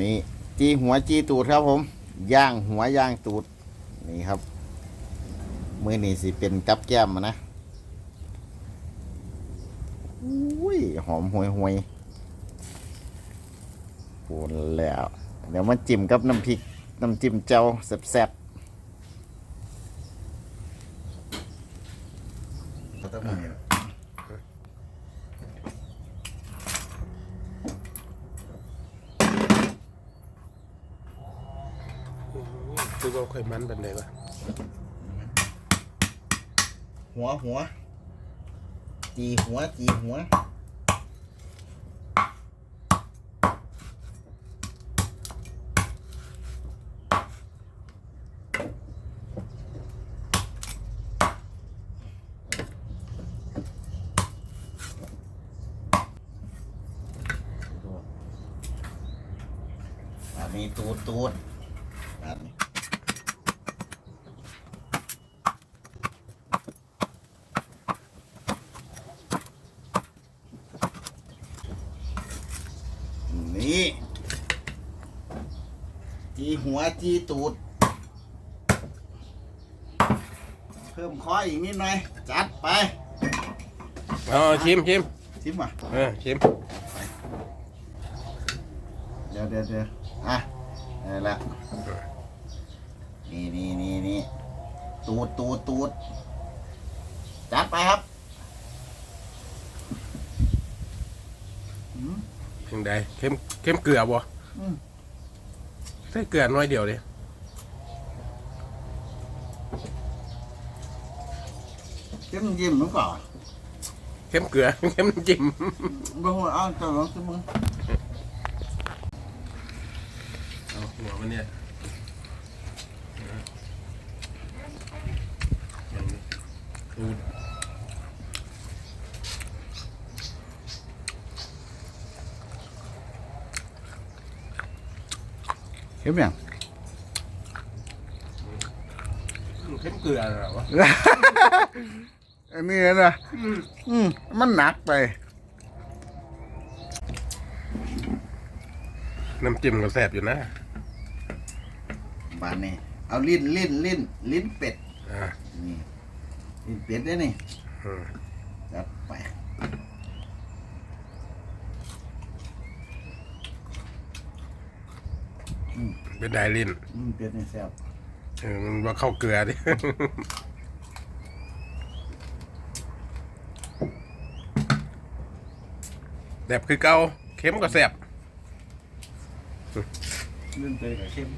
นี่จีหัวจีตูดครับผมย่างหัวย่างตูดนี่ครับมือนี่สิเป็นกับแก้มนะอุ้ยหอมห่วยห่วยปูนแล้ว เดี๋ยวมาจิ้มกับน้ำพริกน้ำจิ้มเจ้าแซ่บๆต้องมี คือว่าค่อยมันเป็นไงวะหัวหัวจีหัวจีหัวอันนี้ตูดตูด อันนี้นี่จีหัวจีตูด เพิ่มคออีกนิดหน่อย จัดไปอ๋อชิมชิมชิมอะเออชิมเดี๋ยวเดี๋ยวเดี๋ยวอะนี่ละ นี่นี่นี่นี่ตูดตูดตูดจัดไปครับอืมเพียงใดเข้มเข้มเกลือบ่อืมใส่เกลือน้อยเดียวเลยจิ้มจิ้มหรือเปล่าเข้มเกลือ เข้มน้ำจิ้มบางคนเอาจะลองชิมมึงเอาหัวมันเนี่ย ดูเข้มยังเข้มเกลือเหรอวะ อันนี้นะอืมมันหนักไป น้ำจิ้มก็แซ่บอยู่นะบานนี้ เอาลิ้นลิ้นลิ้นลิ้นเป็ด อ่า นี่ ลิ้นเป็ดได้นี่อืมจัดไปเป็นไดลินลิ้นเป็ดนี่แซ่บเออมันว่าเข้าเกลือดิแซ่บคือเก่าเข้มก็แซ่บลิ้นเป็ดกับเข้ม